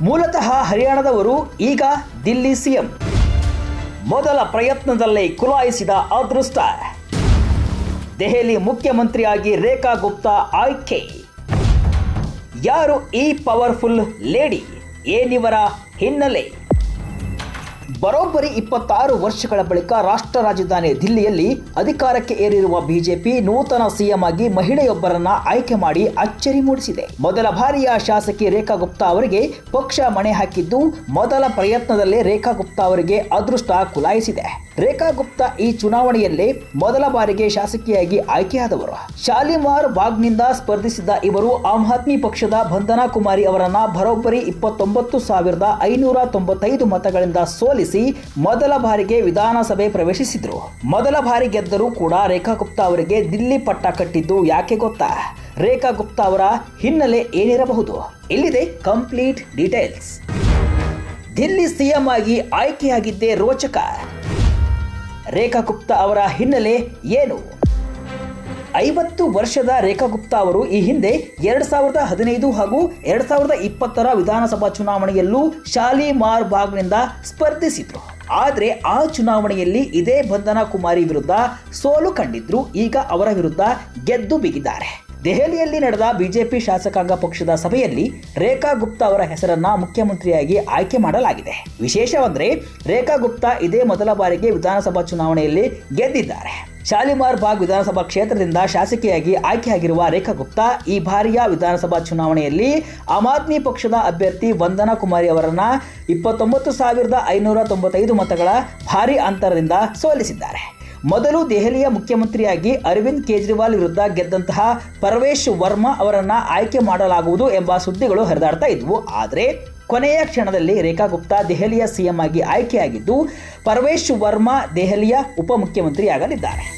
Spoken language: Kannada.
ಮೂಲತಃ ಹರಿಯಾಣದವರು ಈಗ ದಿಲ್ಲಿ ಸಿಎಂ. ಮೊದಲ ಪ್ರಯತ್ನದಲ್ಲೇ ಕುಲಾಯಿಸಿದ ಅದೃಷ್ಟ. ದೆಹಲಿ ಮುಖ್ಯಮಂತ್ರಿಯಾಗಿ ರೇಖಾ ಗುಪ್ತಾ ಆಯ್ಕೆ. ಯಾರು ಈ ಪವರ್ಫುಲ್ ಲೇಡಿ? ಏನಿವರ ಹಿನ್ನೆಲೆ? ಬರೋಬ್ಬರಿ ಇಪ್ಪತ್ತಾರು ವರ್ಷಗಳ ಬಳಿಕ ರಾಷ್ಟ್ರ ರಾಜಧಾನಿ ದಿಲ್ಲಿಯಲ್ಲಿ ಅಧಿಕಾರಕ್ಕೆ ಏರಿರುವ ಬಿಜೆಪಿ ನೂತನ ಸಿಎಂ ಆಗಿ ಮಹಿಳೆಯೊಬ್ಬರನ್ನ ಆಯ್ಕೆ ಮಾಡಿ ಅಚ್ಚರಿ ಮೂಡಿಸಿದೆ. ಮೊದಲ ಬಾರಿಯ ಶಾಸಕಿ ರೇಖಾ ಗುಪ್ತಾ ಅವರಿಗೆ ಪಕ್ಷ ಮಣೆ ಹಾಕಿದ್ದು ಮೊದಲ ಪ್ರಯತ್ನದಲ್ಲೇ ರೇಖಾ ಗುಪ್ತಾ ಅವರಿಗೆ ಅದೃಷ್ಟ ಕುಲಾಯಿಸಿದೆ. ರೇಖಾ ಗುಪ್ತಾ ಈ ಚುನಾವಣೆಯಲ್ಲಿ ಮೊದಲ ಬಾರಿಗೆ ಶಾಸಕಿಯಾಗಿ ಆಯ್ಕೆಯಾದವರು. ಶಾಲಿಮಾರ್ ಬಾಗ್ನಿಂದ ಸ್ಪರ್ಧಿಸಿದ್ದ ಇವರು ಆಮ್ ಆದ್ಮಿ ಪಕ್ಷದ ಬಂಧನಾ ಕುಮಾರಿ ಅವರನ್ನ ಬರೋಬ್ಬರಿ ಇಪ್ಪತ್ತೊಂಬತ್ತು ಸಾವಿರದ ಐನೂರ ತೊಂಬತ್ತೈದು ಮತಗಳಿಂದ ಸೋಲಿಸಿ ಮೊದಲ ಬಾರಿಗೆ ವಿಧಾನಸಭೆ ಪ್ರವೇಶಿಸಿದ್ರು. ಮೊದಲ ಬಾರಿ ಗೆದ್ದರೂ ಕೂಡ ರೇಖಾ ಗುಪ್ತಾ ಅವರಿಗೆ ದಿಲ್ಲಿ ಪಟ್ಟ ಕಟ್ಟಿದ್ದು ಯಾಕೆ ಗೊತ್ತಾ? ರೇಖಾ ಗುಪ್ತಾ ಅವರ ಹಿನ್ನೆಲೆ ಏನಿರಬಹುದು? ಇಲ್ಲಿದೆ ಕಂಪ್ಲೀಟ್ ಡೀಟೇಲ್ಸ್. ದಿಲ್ಲಿ ಸಿಎಂ ಆಗಿ ಆಯ್ಕೆಯಾಗಿದ್ದೇ ರೋಚಕ. ರೇಖಾ ಗುಪ್ತಾ ಅವರ ಹಿನ್ನೆಲೆ ಏನು? ಐವತ್ತು ವರ್ಷದ ರೇಖಾ ಗುಪ್ತಾ ಅವರು ಈ ಹಿಂದೆ ಎರಡ್ ಸಾವಿರದ ಹದಿನೈದು ಹಾಗೂ ಎರಡ್ ಸಾವಿರದ ಇಪ್ಪತ್ತರ ವಿಧಾನಸಭಾ ಚುನಾವಣೆಯಲ್ಲೂ ಶಾಲಿಮಾರ್ ಬಾಗ್ನಿಂದ ಸ್ಪರ್ಧಿಸಿದ್ರು. ಆದರೆ ಆ ಚುನಾವಣೆಯಲ್ಲಿ ಇದೇ ಬಂಧನ ಕುಮಾರಿ ವಿರುದ್ಧ ಸೋಲು ಕಂಡಿದ್ರು. ಈಗ ಅವರ ವಿರುದ್ಧ ಗೆದ್ದು ಬಿಗಿದ್ದಾರೆ. ದೆಹಲಿಯಲ್ಲಿ ನಡೆದ ಬಿಜೆಪಿ ಶಾಸಕಾಂಗ ಪಕ್ಷದ ಸಭೆಯಲ್ಲಿ ರೇಖಾ ಗುಪ್ತಾ ಅವರ ಹೆಸರನ್ನ ಮುಖ್ಯಮಂತ್ರಿಯಾಗಿ ಆಯ್ಕೆ ಮಾಡಲಾಗಿದೆ. ವಿಶೇಷವೆಂದರೆ ರೇಖಾ ಗುಪ್ತಾ ಇದೇ ಮೊದಲ ಬಾರಿಗೆ ವಿಧಾನಸಭಾ ಚುನಾವಣೆಯಲ್ಲಿ ಗೆದ್ದಿದ್ದಾರೆ. ಶಾಲಿಮಾರ್ ಬಾಗ್ ವಿಧಾನಸಭಾ ಕ್ಷೇತ್ರದಿಂದ ಶಾಸಕಿಯಾಗಿ ಆಯ್ಕೆಯಾಗಿರುವ ರೇಖಾ ಗುಪ್ತಾ ಈ ಬಾರಿಯ ವಿಧಾನಸಭಾ ಚುನಾವಣೆಯಲ್ಲಿ ಆಮ್ ಆದ್ಮಿ ಪಕ್ಷದ ಅಭ್ಯರ್ಥಿ ವಂದನಾ ಕುಮಾರಿ ಅವರನ್ನ ಇಪ್ಪತ್ತೊಂಬತ್ತು ಸಾವಿರದ ಐನೂರ ತೊಂಬತ್ತೈದು ಮತಗಳ ಭಾರಿ ಅಂತರದಿಂದ ಸೋಲಿಸಿದ್ದಾರೆ. ಮೊದಲು ದೆಹಲಿಯ ಮುಖ್ಯಮಂತ್ರಿಯಾಗಿ ಅರವಿಂದ್ ಕೇಜ್ರಿವಾಲ್ ವಿರುದ್ಧ ಗೆದ್ದಂತಹ ಪರವೇಶ್ ವರ್ಮಾ ಅವರನ್ನು ಆಯ್ಕೆ ಮಾಡಲಾಗುವುದು ಎಂಬ ಸುದ್ದಿಗಳು ಹರಿದಾಡ್ತಾ ಇದ್ವು. ಆದರೆ ಕೊನೆಯ ಕ್ಷಣದಲ್ಲಿ ರೇಖಾ ಗುಪ್ತಾ ದೆಹಲಿಯ ಸಿಎಂ ಆಗಿ ಆಯ್ಕೆಯಾಗಿದ್ದು, ಪರವೇಶ್ ವರ್ಮಾ ದೆಹಲಿಯ ಉಪಮುಖ್ಯಮಂತ್ರಿಯಾಗಲಿದ್ದಾರೆ.